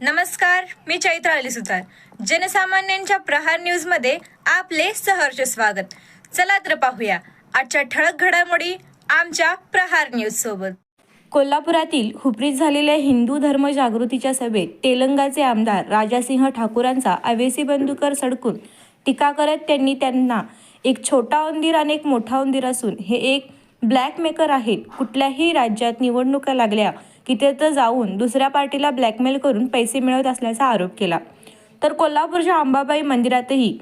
नमस्कार मी चैत्र अली सुतार. जनसामान्यांच्या प्रहार न्यूजमध्ये आपले सहर्ष स्वागत. चला तर पाहूया आजच्या ठळक घडामोडी आमच्या प्रहार न्यूज सोबत. कोल्हापुरातील हुपरीत झालेल्या हिंदू धर्म जागृतीच्या सभेत तेलंगाचे आमदार राजासिंह ठाकूरांचा अवेसी बंदुकर सडकून टीका करत त्यांनी त्यांना एक छोटा उंदीर आणि एक मोठा उंदीर असून हे एक ब्लॅकमेकर आहेत. कुठल्याही राज्यात निवडणुका लागल्या की तिथं जाऊन दुसऱ्या पार्टीला ब्लॅकमेल करून पैसे मिळवत असल्याचा आरोप केला. तर कोल्हापूरच्या अंबाबाई मंदिरातही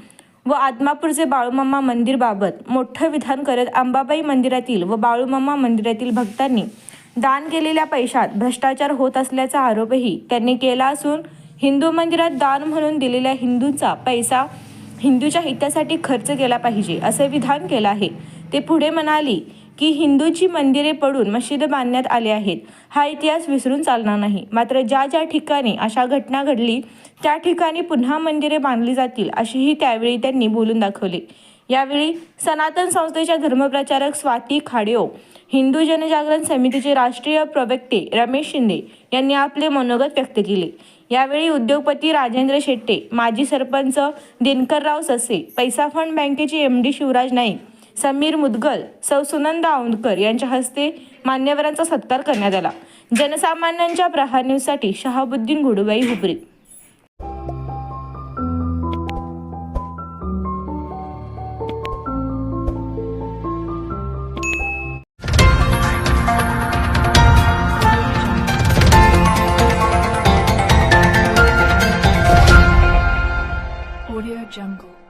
व आदमापूरचे बाळूमामा मंदिरबाबत मोठं विधान करत अंबाबाई मंदिरातील व बाळूमामा मंदिरातील भक्तांनी दान केलेल्या पैशात भ्रष्टाचार होत असल्याचा आरोपही त्यांनी केला असून हिंदू मंदिरात दान म्हणून दिलेल्या हिंदूंचा पैसा हिंदूच्या हितासाठी खर्च केला पाहिजे असे विधान केलं आहे. ते पुढे म्हणाली की हिंदूची मंदिरे पडून मशिद बांधण्यात आले आहेत. हा इतिहास विसरून चालणार नाही. मात्र ज्या ज्या ठिकाणी अशा घटना घडली त्या ठिकाणी पुन्हा मंदिरे बांधली जातील अशीही त्यावेळी त्यांनी बोलून दाखवले. यावेळी सनातन संस्थेच्या धर्मप्रचारक स्वाती खाडिओ हिंदू जनजागरण समितीचे राष्ट्रीय प्रवक्ते रमेश शिंदे यांनी आपले मनोगत व्यक्त केले. यावेळी उद्योगपती राजेंद्र शेट्टे माजी सरपंच दिनकरराव ससे पैसा फंड बँकेचे एम डी शिवराज नाईक समीर मुदगल सौ सुनंदा औंदकर यांच्या हस्ते मान्यवरांचा सत्कार करण्यात आला जनसामान्यांच्या प्रहार न्यूजसाठी शहाबुद्दीन घोडुबाई हुपरी Audio Jungle.